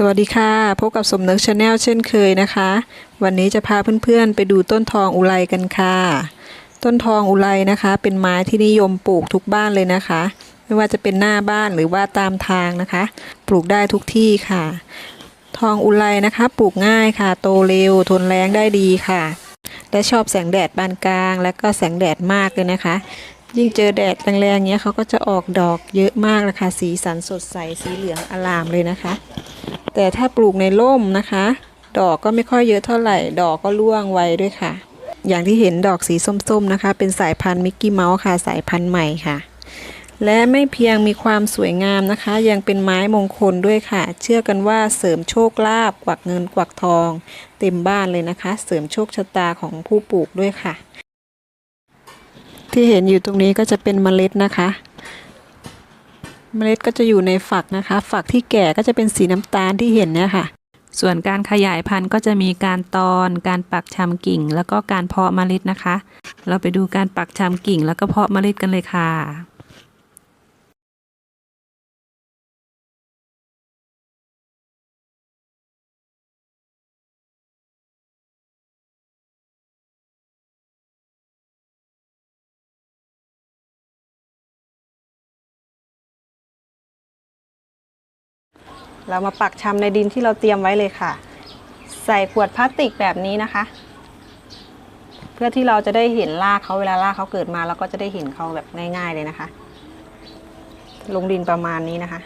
สวัสดีค่ะ พบกับสมนึกชาแนลเช่นเคยนะคะ วันนี้จะพาเพื่อนๆ ไปดูต้นทองอุไรกันค่ะ ต้นทองอุไรนะคะ เป็นไม้ที่นิยมปลูกทุกบ้านเลยนะคะ ไม่ว่าจะเป็นหน้าบ้านหรือว่าตามทางนะคะ ปลูกได้ทุกที่ค่ะ ทองอุไรนะคะ ปลูกง่ายค่ะ โตเร็ว ทนแรงได้ดีค่ะ และชอบแสงแดดปานกลาง และก็แสงแดดมากเลยนะคะ ยิ่งเจอแดดแรงๆเนี้ยเขาก็จะออกดอกเยอะมากนะคะ สีสันสดใส สีเหลืองอลามเลยนะคะ แต่ถ้าปลูกในร่มนะคะ ดอกก็ไม่ค่อยเยอะเท่าไหร่ ดอกก็ร่วงไวด้วยค่ะ อย่างที่เห็นดอกสีส้มๆนะคะ เป็นสายพันธุ์มิกกี้เมาส์ค่ะ สายพันธุ์ใหม่ค่ะ และไม่เพียงมีความสวยงามนะคะ ยังเป็นไม้มงคลด้วยค่ะ เชื่อกันว่าเสริมโชคลาภกวักเงินกวักทอง เต็มบ้านเลยนะคะ เสริมโชคชะตาของผู้ปลูกด้วยค่ะ ที่เห็นอยู่ตรงนี้ก็จะเป็นเมล็ดนะคะ เมล็ดก็จะอยู่ในฝักนะคะ ฝักที่แก่ก็จะเป็นสีน้ำตาลที่เห็นเนี่ยค่ะ ส่วนการขยายพันธุ์ก็จะมีการตอน การปักชำกิ่ง แล้วก็การเพาะเมล็ดนะคะ เราไปดูการปักชำกิ่ง แล้วก็เพาะเมล็ดกันเลยค่ะ เรามาปักชำในดินที่เราเตรียมไว้เลยค่ะ ใส่ขวดพลาสติกแบบนี้นะคะ เพื่อที่เราจะได้เห็นรากเขาเวลารากเขาเกิดมาเราก็จะได้เห็นเขาแบบง่ายๆเลยนะคะ ลงดินประมาณนี้นะคะ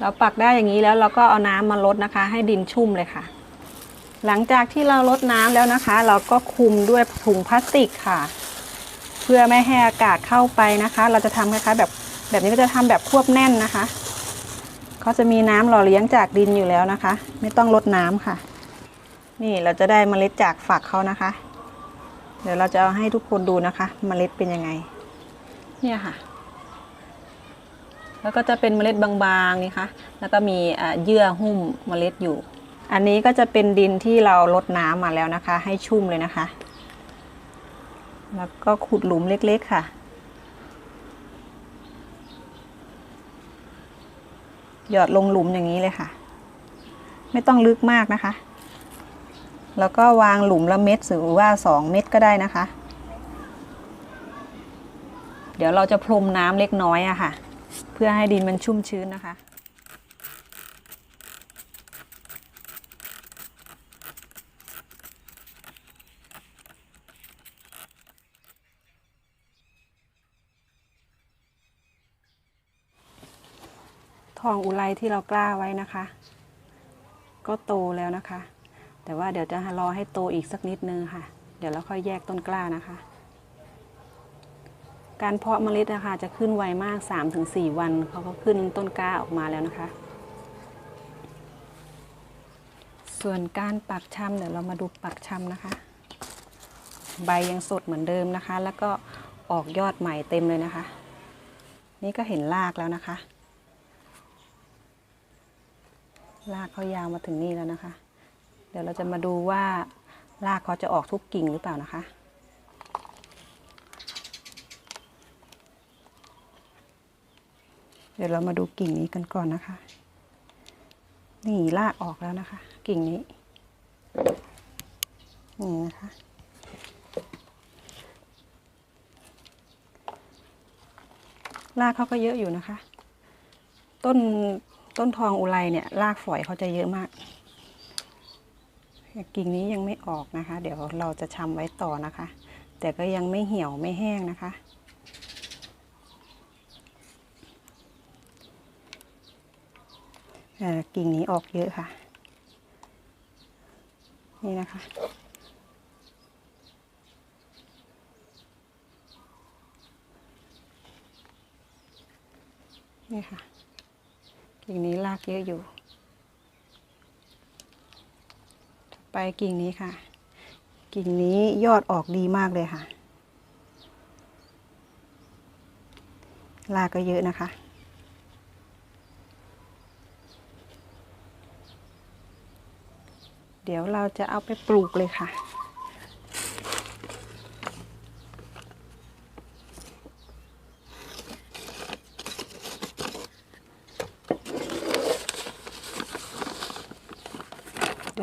เราปักได้อย่างนี้แล้วเราก็เอาน้ำมาลดนะคะ ให้ดินชุ่มเลยค่ะ หลังจากที่เราลดน้ำแล้วนะคะ เราก็คุมด้วยถุงพลาสติกค่ะ เพื่อไม่ให้อากาศเข้าไปนะคะ เราจะทำคล้ายๆแบบแบบนี้ก็จะทำแบบควบแน่นนะคะเขาจะมีน้ำหล่อเลี้ยงจากดินอยู่แล้วนะคะ ไม่ต้องลดน้ำค่ะ นี่เราจะได้เมล็ดจากฝักเขานะคะ เดี๋ยวเราจะเอาให้ทุกคนดูนะคะ เมล็ดเป็นยังไง เนี่ยค่ะ แล้วก็จะเป็นเมล็ดบางๆนี่คะแล้วก็มีอ่าเยื่อหุ้มเมล็ดอยู่ อันนี้ก็จะเป็นดินที่เราลดน้ำมาแล้วนะคะ ให้ชุ่มเลยนะคะ แล้วก็ขุดหลุมเล็กๆค่ะ หยอดลงหลุมอย่างนี้เลยค่ะ ไม่ต้องลึกมากนะคะ แล้วก็วางหลุมละเม็ดหรือว่าสองเม็ดก็ได้นะคะ เดี๋ยวเราจะพรมน้ำเล็กน้อยอะค่ะ เพื่อให้ดินมันชุ่มชื้นนะคะ ทองอุไรที่เรากล้าไว้นะคะ ก็โตแล้วนะคะ แต่ว่าเดี๋ยวจะรอให้โตอีกสักนิดนึงค่ะ เดี๋ยวเราค่อยแยกต้นกล้านะคะ การเพาะเมล็ดนะคะจะขึ้นไวมาก 3-4 วันเขาก็ขึ้นต้นกล้าออกมาแล้วนะคะ ส่วนการปักชำเดี๋ยวเรามาดูปักชำนะคะ ใบยังสดเหมือนเดิมนะคะ แล้วก็ออกยอดใหม่เต็มเลยนะคะ นี่ก็เห็นรากแล้วนะคะ รากเขายาวมาถึงนี่แล้วนะคะ เดี๋ยวเราจะมาดูว่ารากเขาจะออกทุกกิ่งหรือเปล่านะคะ เดี๋ยวเรามาดูกิ่งนี้กันก่อนนะคะ นี่รากออกแล้วนะคะ กิ่งนี้นี่นะคะรากเขาก็เยอะอยู่นะคะ ต้น ต้นทองอุไรเนี่ยรากฝอยเขาจะเยอะมากกิ่งนี้ยังไม่ออกนะคะ เดี๋ยวเราจะชำไว้ต่อนะคะ แต่ก็ยังไม่เหี่ยวไม่แห้งนะคะ กิ่งนี้ออกเยอะค่ะ นี่นะคะนี่ค่ะ กิ่งนี้รากเยอะอยู่ ไปกิ่งนี้ค่ะ กิ่งนี้ยอดออกดีมากเลยค่ะ รากก็เยอะนะคะ เดี๋ยวเราจะเอาไปปลูกเลยค่ะ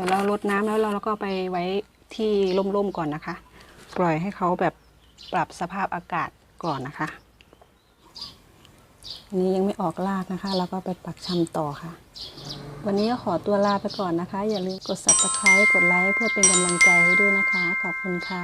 เราลดน้ำแล้วเราก็ไปไว้ที่ร่มๆก่อนนะคะ ปล่อยให้เขาแบบปรับสภาพอากาศก่อนนะคะอันนี้ยังไม่ออกรากนะคะ แล้วก็ไปปักชำต่อค่ะ วันนี้ก็ขอตัวลาไปก่อนนะคะ อย่าลืมกด subscribe กดไลค์เพื่อเป็นกำลังใจให้ด้วยนะคะ ขอบคุณค่ะ